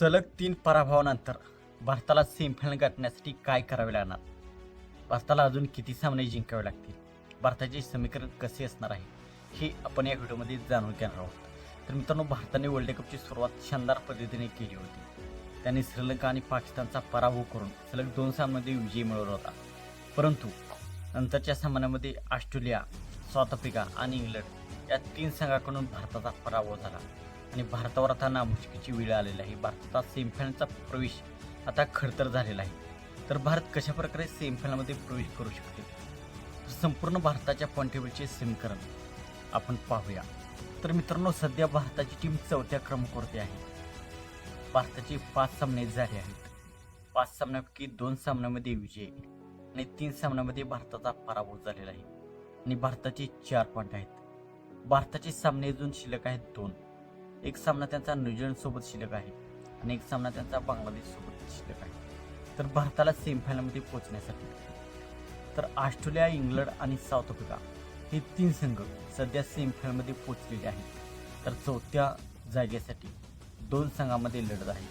सलग तीन पराभवानंतर भारताला सेमीफायनल गाठण्यासाठी काय करावे लागणार? भारताला अजून किती सामने जिंकावे लागतील? भारताचे समीकरण कसे असणार आहे? हे आपण या व्हिडिओमध्ये जाणून घेणार आहोत. तर मित्रांनो भारताने वर्ल्ड कपची सुरुवात शानदार पद्धतीने केली होती. त्यांनी श्रीलंका आणि पाकिस्तानचा पराभव करून सलग दोन सामन्यामध्ये विजय मिळवला होता. परंतु नंतरच्या सामन्यामध्ये ऑस्ट्रेलिया साऊथ आफ्रिका आणि इंग्लंड या तीन संघाकडून भारताचा पराभव झाला. आणि भारतावर आता नामुष्कीची वेळ आलेली आहे. भारताचा सेमीफायनलचा प्रवेश आता खडतर झालेला आहे. तर भारत कशा प्रकारे सेमीफायनलमध्ये प्रवेश करू शकते? संपूर्ण भारताच्या पॉईंटेबलचे समीकरण आपण पाहूया. तर मित्रांनो सध्या भारताची टीम चौथ्या क्रमांकावरती आहे. भारताचे पाच सामने झाले आहेत. पाच सामन्यापैकी दोन सामन्यामध्ये विजय आणि तीन सामन्यामध्ये भारताचा पराभव झालेला आहे. आणि भारताचे चार पॉईंट आहेत. भारताचे सामने अजून शिल्लक आहेत दोन. एक सामना त्यांचा न्यूझीलंडसोबत शिल्लक आहे आणि एक सामना त्यांचा बांगलादेशसोबत शिल्लक आहे. तर भारताला सेमीफायनलमध्ये पोहोचण्यासाठी. तर ऑस्ट्रेलिया इंग्लंड आणि साऊथ आफ्रिका हे तीन संघ सध्या सेमीफायनलमध्ये पोहोचलेले आहेत. तर चौथ्या जागेसाठी दोन संघामध्ये लढत आहे.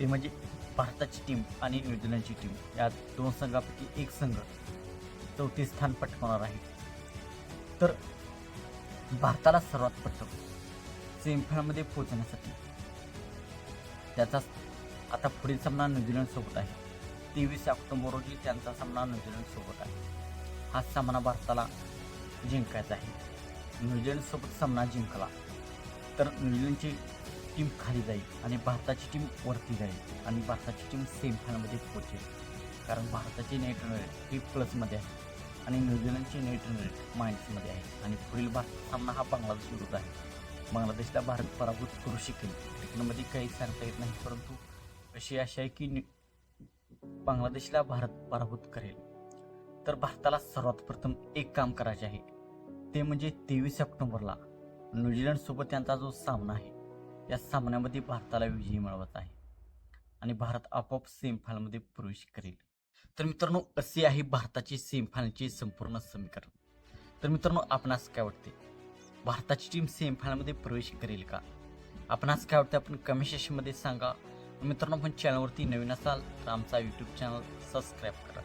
ते म्हणजे भारताची टीम आणि न्यूझीलंडची टीम या दोन संघापैकी एक संघ चौथे स्थान पटकावणार आहे. तर भारताला सर्वात प्रथम सेमीफायनलमध्ये पोहोचण्यासाठी. त्याचा आता पुढील सामना न्यूझीलंडसोबत आहे. तेवीस ऑक्टोबर रोजी त्यांचा सामना न्यूझीलंडसोबत आहे. हा सामना भारताला जिंकायचा आहे. न्यूझीलंडसोबत सामना जिंकला तर न्यूझीलंडची टीम खाली जाईल आणि भारताची टीम वरती जाईल आणि भारताची टीम सेमीफायनलमध्ये पोहोचेल. कारण भारताची नेट रन रेट ही प्लसमध्ये आहे आणि न्यूझीलंडची नेट रन रेट मायनसमध्ये आहे. आणि पुढील भारत सामना हा बांगलादेश विरुद्ध आहे. बांगलादेशला भारत पराभूत करू शकेल. क्रिकेटमध्ये काही सांगता येत नाही परंतु अशी आशा आहे की बांगलादेशला भारत पराभूत करेल. तर भारताला सर्वात प्रथम एक काम करायचे आहे. ते म्हणजे तेवीस ऑक्टोबरला न्यूझीलंड सोबत त्यांचा जो सामना आहे या सामन्यामध्ये भारताला विजय मिळवायचा आहे आणि भारत आपोआप सेमीफायनलमध्ये प्रवेश करेल. तर मित्रांनो असे आहे भारताची सेमीफायनलचे संपूर्ण समीकरण. तर मित्रांनो आपणास काय वाटते? भारताची टीम सेमीफायनलमध्ये प्रवेश करेल का? आपणास काय वाटतं? आपण कमेंट सेक्शनमध्ये सांगा. मित्रांनो आपण चॅनलवरती नवीन असाल तर आमचा यूट्यूब चॅनल सबस्क्राईब करा.